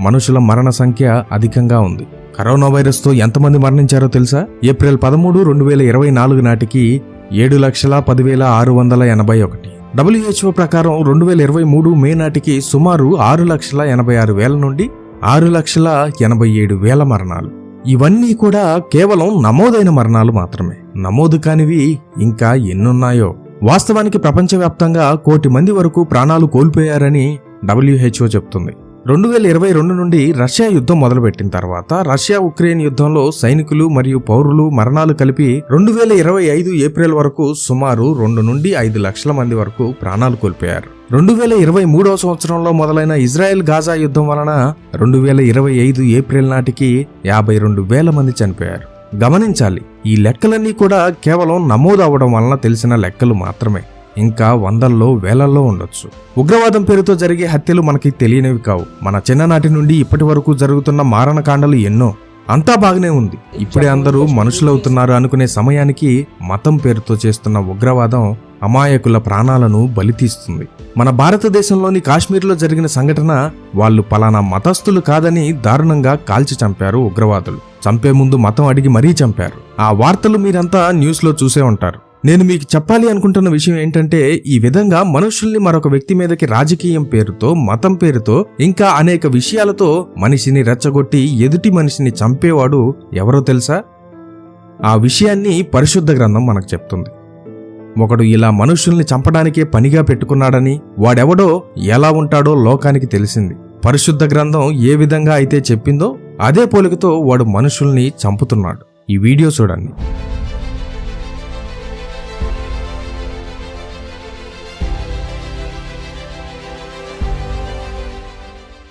మనుషుల మరణ సంఖ్య అధికంగా ఉంది. కరోనా వైరస్తో ఎంతమంది మరణించారో తెలుసా? ఏప్రిల్ పదమూడు రెండు వేల ఇరవై నాలుగు నాటికి ఏడు లక్షల పదివేల ఆరు వందల ఎనభై ఒకటి. డబ్ల్యూహెచ్ఓ ప్రకారం రెండు వేల ఇరవై మూడు మే నాటికి సుమారు ఆరు లక్షల ఎనభై ఆరు వేల నుండి ఆరు లక్షల ఎనభై ఏడు వేల మరణాలు. ఇవన్నీ కూడా కేవలం నమోదైన మరణాలు మాత్రమే. నమోదు కానివి ఇంకా ఎన్నున్నాయో? వాస్తవానికి ప్రపంచవ్యాప్తంగా కోటి మంది వరకు ప్రాణాలు కోల్పోయారని డబ్ల్యూహెచ్ఓ చెప్తుంది. రెండు వేల ఇరవై రెండు నుండి రష్యా యుద్ధం మొదలుపెట్టిన తర్వాత రష్యా ఉక్రెయిన్ యుద్ధంలో సైనికులు మరియు పౌరులు మరణాలు కలిపి రెండు వేల ఇరవై ఐదు ఏప్రిల్ వరకు సుమారు రెండు నుండి ఐదు లక్షల మంది వరకు ప్రాణాలు కోల్పోయారు. రెండు వేల ఇరవై మూడవ సంవత్సరంలో మొదలైన ఇజ్రాయెల్ గాజా యుద్ధం వలన రెండు వేల ఇరవై ఐదు ఏప్రిల్ నాటికి యాభై రెండు వేల మంది చనిపోయారు. గమనించాలి ఈ లెక్కలన్నీ కూడా కేవలం నమోదు అవ్వడం వలన తెలిసిన లెక్కలు మాత్రమే. ఇంకా వందల్లో వేలల్లో ఉండొచ్చు. ఉగ్రవాదం పేరుతో జరిగే హత్యలు మనకి తెలియనివి కావు. మన చిన్ననాటి నుండి ఇప్పటి వరకు జరుగుతున్న మారణకాండలు ఎన్నో. అంతా బాగానే ఉంది. ఇప్పుడే అందరూ మనుషులవుతున్నారు అనుకునే సమయానికి మతం పేరుతో చేస్తున్న ఉగ్రవాదం అమాయకుల ప్రాణాలను బలితీస్తుంది మన భారతదేశంలోని కాశ్మీర్లో జరిగిన సంఘటన వాళ్ళు పలానా మతస్థులు కాదని దారుణంగా కాల్చి చంపారు ఉగ్రవాదులు. చంపే ముందు మతం అడిగి మరీ చంపారు. ఆ వార్తలు మీరంతా న్యూస్లో చూసే ఉంటారు. నేను మీకు చెప్పాలి అనుకుంటున్న విషయం ఏంటంటే ఈ విధంగా మనుషుల్ని మరొక వ్యక్తి మీదకి రాజకీయం పేరుతో మతం పేరుతో ఇంకా అనేక విషయాలతో మనిషిని రెచ్చగొట్టి ఎదుటి మనిషిని చంపేవాడు ఎవరో తెలుసా? ఆ విషయాన్ని పరిశుద్ధ గ్రంథం మనకు చెప్తుంది. ఒకడు ఇలా మనుషుల్ని చంపడానికే పనిగా పెట్టుకున్నాడని వాడెవడో ఎలా ఉంటాడో లోకానికి తెలిసింది. పరిశుద్ధ గ్రంథం ఏ విధంగా అయితే చెప్పిందో అదే పోలికతో వాడు మనుషుల్ని చంపుతున్నాడు. ఈ వీడియో చూడండి.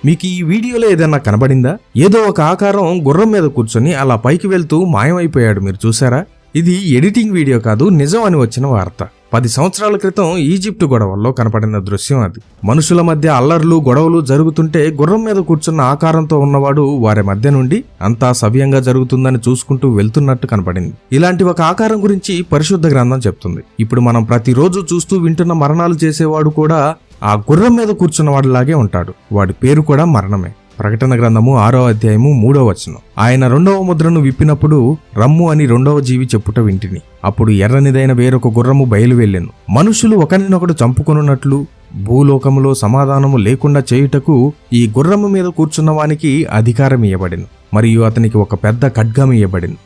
మీకు ఈ వీడియోలో ఏదైనా కనబడిందా? ఏదో ఒక ఆకారం గుర్రం మీద కూర్చొని అలా పైకి వెళ్తూ మాయమైపోయాడు మీరు చూసారా? ఇది ఎడిటింగ్ వీడియో కాదు నిజం అని వచ్చిన వార్త. పది సంవత్సరాల క్రితం ఈజిప్టు గొడవల్లో కనపడిన దృశ్యం అది. మనుషుల మధ్య అల్లర్లు గొడవలు జరుగుతుంటే గుర్రం మీద కూర్చున్న ఆకారంతో ఉన్నవాడు వారి మధ్య నుండి అంతా సవ్యంగా జరుగుతుందని చూసుకుంటూ వెళ్తున్నట్టు కనపడింది. ఇలాంటి ఒక ఆకారం గురించి పరిశుద్ధ గ్రంథం చెప్తుంది. ఇప్పుడు మనం ప్రతిరోజు చూస్తూ వింటున్న మరణాలు చేసేవాడు కూడా ఆ గుర్రం మీద కూర్చున్న వాడిలాగే ఉంటాడు. వాడి పేరు కూడా మరణమే. ప్రకటన గ్రంథము ఆరో అధ్యాయము మూడో వచనం. ఆయన రెండవ ముద్రను విప్పినప్పుడు రమ్ము అని రెండవ జీవి చెప్పుట వింటిని. అప్పుడు ఎర్రనిదైన వేరొక గుర్రము బయలు వెళ్ళెను. మనుషులు ఒకరినొకడు చంపుకొనున్నట్లు భూలోకములో సమాధానము లేకుండా చేయుటకు ఈ గుర్రము మీద కూర్చున్నవానికి అధికారం ఇవ్వబడిను మరియు అతనికి ఒక పెద్ద ఖడ్గం ఇయ్యబడెను.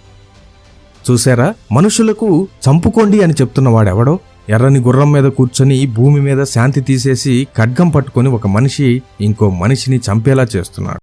చూసారా మనుషులకు చంపుకోండి అని చెప్తున్నవాడెవడో ఎర్రని గుర్రం మీద కూర్చొని భూమి మీద శాంతి తీసేసి ఖడ్గం పట్టుకొని ఒక మనిషి ఇంకో మనిషిని చంపేలా చేస్తున్నాడు.